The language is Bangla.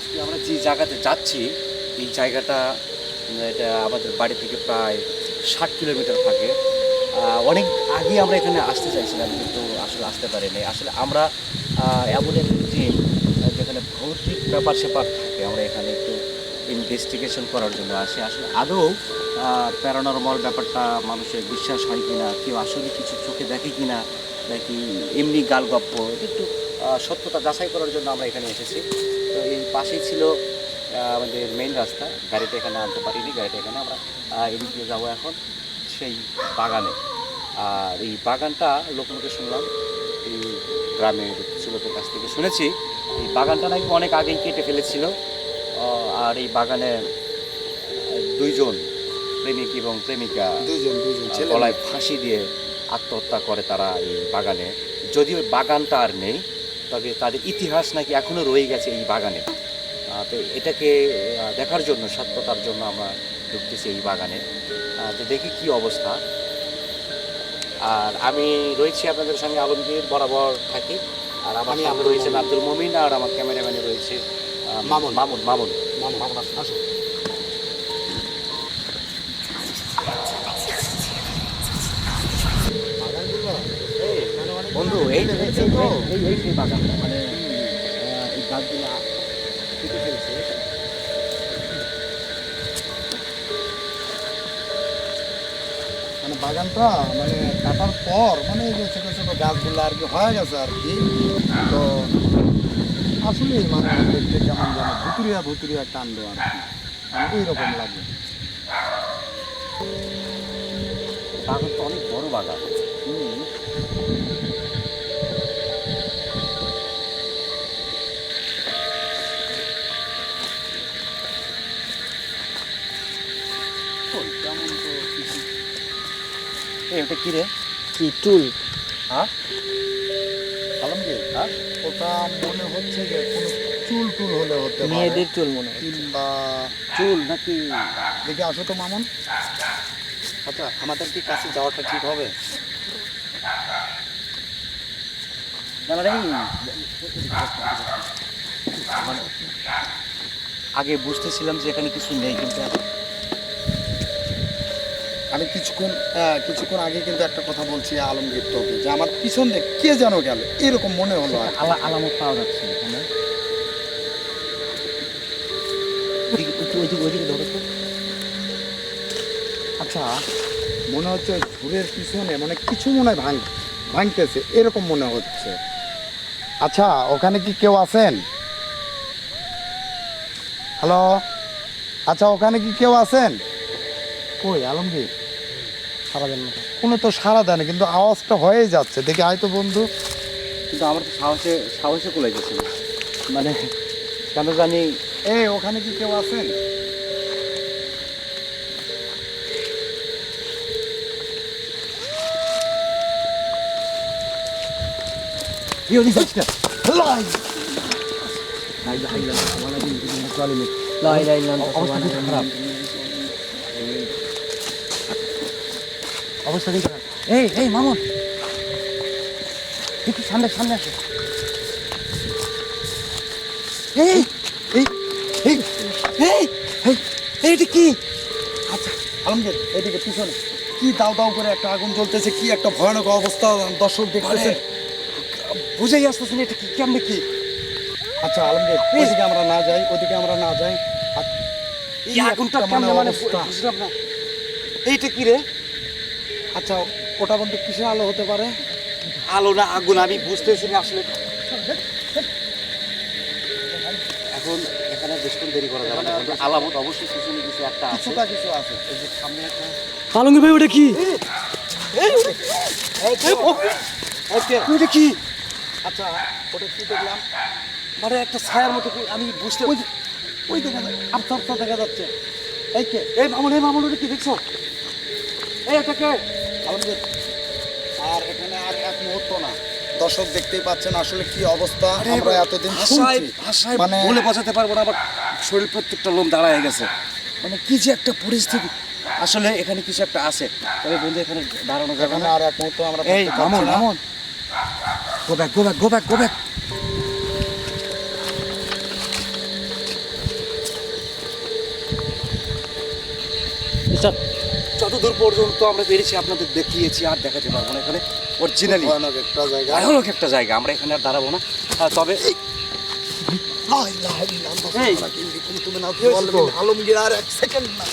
আজকে আমরা যে জায়গাতে যাচ্ছি, এই জায়গাটা, এটা আমাদের বাড়ি থেকে প্রায় ষাট কিলোমিটার থাকে। অনেক আগে আমরা এখানে আসতে চাইছিলাম, কিন্তু আসলে আসতে পারিনি। আসলে আমরা এমন একটি টিম যেখানে ভৌতিক ব্যাপার স্যাপার থাকে। আমরা এখানে একটু ইনভেস্টিগেশন করার জন্য আসি। আসলে আদৌ প্যারানরমাল ব্যাপারটা মানুষের বিশ্বাস হয় কি না কেউ আসলে কিছু চোখে দেখে কি না নাকি এমনি গাল গপ্প একটু সত্যতা যাচাই করার জন্য আমরা এখানে এসেছি। পাশেই ছিল আমাদের মেইন রাস্তা। গাড়িটা এখানে আনতে পারিনি গাড়িটা এখানে আমরা এদিক দিয়ে যাব এখন সেই বাগানে। আর এই বাগানটা লোকমুখে শুনলাম এই গ্রামের কিছু লোকের কাছ থেকে শুনেছি এই বাগানটা নাকি অনেক আগেই কেটে ফেলেছিল। আর এই বাগানে দুইজন প্রেমিক এবং প্রেমিকা দুজন দুজন গলায় ফাঁসি দিয়ে আত্মহত্যা করে তারা এই বাগানে। যদিও বাগানটা আর নেই তবে তাদের ইতিহাস নাকি এখনও রয়ে গেছে এই বাগানে। তো এটাকে দেখার জন্য সত্যতার জন্য আমরা ঢুকতেছি এই বাগানে। তো দেখি কি অবস্থা। আর আমি রয়েছি আপনাদের সঙ্গে আলমগীর বরাবর থাকি। আর আমার আমি রয়েছেন মমিন। আব্দুল মমিন আর আমার ক্যামেরাম্যানে রয়েছে মামুন। মামুন মামুন। মামা মামা আসো বাগানগুলো এই, মানে অনেক বন্ধু এই সেই বাগানটা মানে এই গাছগুলো বাগানটা মানে কাটার পর মানে যে ছোট ছোট গাছগুলো আর কি হয়ে গেছে আর কি। তো আসলে মানে দেখতে কেমন যেন ভুতুরিয়া ভুতুরিয়া কাণ্ড আর কি। মানে এইরকম লাগে। বাগান তো অনেক বড় বাগান। কেমন তো ওটা কি রে? কি টুল হ্যাঁ? আলমগীর হ্যাঁ? ওটা মনে হচ্ছে যে কোনো চুল টুল হলে হতে পারে। মেয়েদের চুল মনে কিংবা চুল নাকি? দেখে আসো তো মামুন। আচ্ছা আমাদের কি কাছে যাওয়াটা ঠিক হবে? মানে আগে বুঝতেছিলাম যে এখানে কিছু নেই কিন্তু আমি কিছুক্ষণ কিছুক্ষণ আগে কিন্তু একটা কথা বলছি আলমগীর তোকে যে আমার পিছন দিয়ে কে যেন গেল এরকম মনে হলো আলা আলামত পাওয়া যাচ্ছে আচ্ছা। মনে হচ্ছে ওই ঝুড়ের পিছনে মানে কিছু মনে হয় ভাঙ ভাঙতেছে এরকম মনে হচ্ছে। আচ্ছা ওখানে কি কেউ আছেন? হ্যালো? আচ্ছা ওখানে কি কেউ আছেন? কই আলমগীর? সারা জন্য কোনো তো সারা দেয় না কিন্তু আওয়াজটা হয়ে যাচ্ছে দেখি আয় তো বন্ধু কিন্তু আমার তো সাহসে সাহসে কুলে গেছে মানে কেন জানি এই ওখানে কি কেউ আছেন না খারাপ অবস্থা খারাপ এই এই মামুন। একটু সামনে সামনে আসো। এই এই এই এই এই এই এটা কি? আচ্ছা আলমগীর এদিকে পিছনে। কি দাও দাও করে একটা আগুন জ্বলতেছে কি একটা ভয়ানক অবস্থা দর্শক দেখতেছে। বুঝেই আসতেছেন এটা কি কেমনে কি? আচ্ছা আলমগীর ওইদিকে আমরা না যাই ওদিকে আমরা না যাই। এই আগুনটা মানে বুঝলাম না। এইটা কি রে? আচ্ছা ওটা বন্ধু কিসের আলো হতে পারে? আলো না আগুন আমি বুঝতেছি না আসলে। এখন এখানে বেশিক্ষণ দেরি করা যাবে না। আলামত অবশ্যই কিছু না কিছু একটা আছে। কিছুটা কিছু আছে। এই যে সামনে একটা আলমগীর ভাই ওটা কি? এটা কি? আচ্ছা ওটা কি দেখলাম? মানে একটা ছায়ার মতো কি- আমি বুঝতে ওই ওই দেখা আস্তে আস্তে দেখা যাচ্ছে। এই কে? এই মামুন এই মামুন ওটা কি দেখছ? এই এটা কে? আমাদের আর এখানে আর এক মুহূর্ত না। দর্শক দেখতেই পাচ্ছেন আসলে কি অবস্থা। আমরা এতদিন মানে বলে বোঝাতে পারব না আবার শরীর প্রত্যেকটা লোম দাঁড়ায় গেছে। মানে কি যে একটা পরিস্থিতি। আসলে এখানে কিছু একটা আছে। তবে বন্ধু এখানে দাঁড়ানো যাবে না। আর এক মুহূর্ত আমরা এই মামন Mamon. Go back go back go back go back Stop. যতদূর পর্যন্ত আমরা পেরেছি আপনাদের দেখিয়েছি আর দেখাতে পারব না এখানে। অরিজিনালি ভয়ানক একটা জায়গা। ভয়ানক একটা জায়গা আমরা এখানে আর দাঁড়াবো না। তবে ভালো আলমগীর আর এক সেকেন্ড না